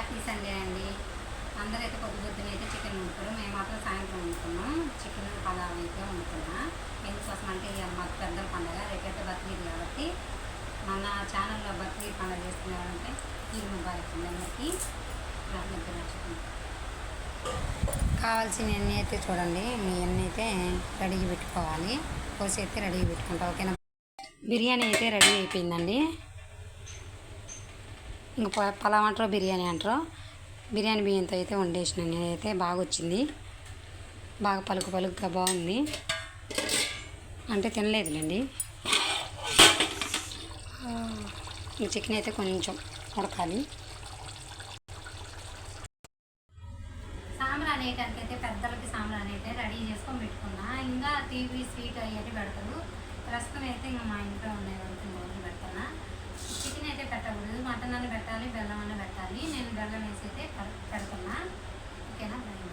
Happy Sunday అండి. అందరైతే పొద్దు పొద్దున అయితే చికెన్ వండుతారు. మేము మాత్రం సాయంత్రం వండుకున్నాం చికెన్ పలావ్ అయితే వండుకున్నాం ఎందుకోసం అంటే ఇవాళ మాకు పెద్దల పండగ. రేపైతే బక్రీద్ కాబట్టి మన ఛానల్లో బక్రీద్ పండుగ చేస్తున్నారంటే ఈ ముబారక్ అందరికీ. నిద్ర నచ్చుతుంది కావాల్సిన ఎన్ని అయితే చూడండి. మీ ఎన్ని అయితే రెడీగా పెట్టుకోవాలి. కోసి అయితే రెడీగా పెట్టుకుంటా. ఓకేనా? బిర్యానీ అయితే రెడీ అయిపోయిందండి. ఇంకా ప- పలావ్ అంటారో బిర్యానీ అంటారో బిర్యానీ బియ్యంతో అయితే వండేసిన. నేనైతే బాగా వచ్చింది బాగా పలుకు పలుకుగా బాగుంది. అంటే తినలేదులేండి. చికెన్ అయితే కొంచెం ఉడకాలి. సాంబార్ అనేటానికి అయితే పెద్దలకి సాంబార్ అనేది రెడీ చేసుకొని పెట్టుకున్నా. ఇంకా టీవీ స్వీట్ అయ్యేది పెడతారు. ప్రస్తుతం అయితే ఇంకా మా ఇంట్లో ఉన్నాయి వరకు రోజు పెడతానా చికెన్ అయితే పెట్టకూడదు మటన్ అని పెట్టాలి బెల్లం అన్న పెట్టాలి. నేను బెల్లం వేసి అయితే పెడుతున్నా ఓకేనా? బెల్లం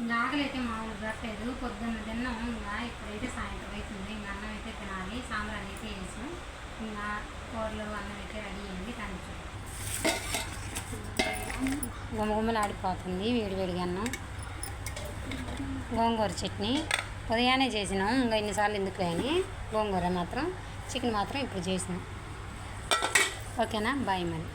ఇంకా ఆకలి అయితే మామూలు పెట్టలేదు. పొద్దున్న తిన్నాం. ఇంకా ఇప్పుడైతే సాయంత్రం అవుతుంది ఇంకా అన్నం అయితే తినాలి. సాంబ్రాన్ అయితే వేసాం. ఇంకా కూరలు అన్నం అయితే రెడీ అయింది. కానీ గుమగుమలు ఆడిపోతుంది వేడివేడిగా అన్నం. గోంగూర చట్నీ. ఉదయాన్నే చేసినాం. ఇంకా ఇన్నిసార్లు ఎందుకు అని. గోంగూర మాత్రం చికెన్ మాత్రం ఇప్పుడు చేసినాం. ఓకేనా? బాయ్ మరి.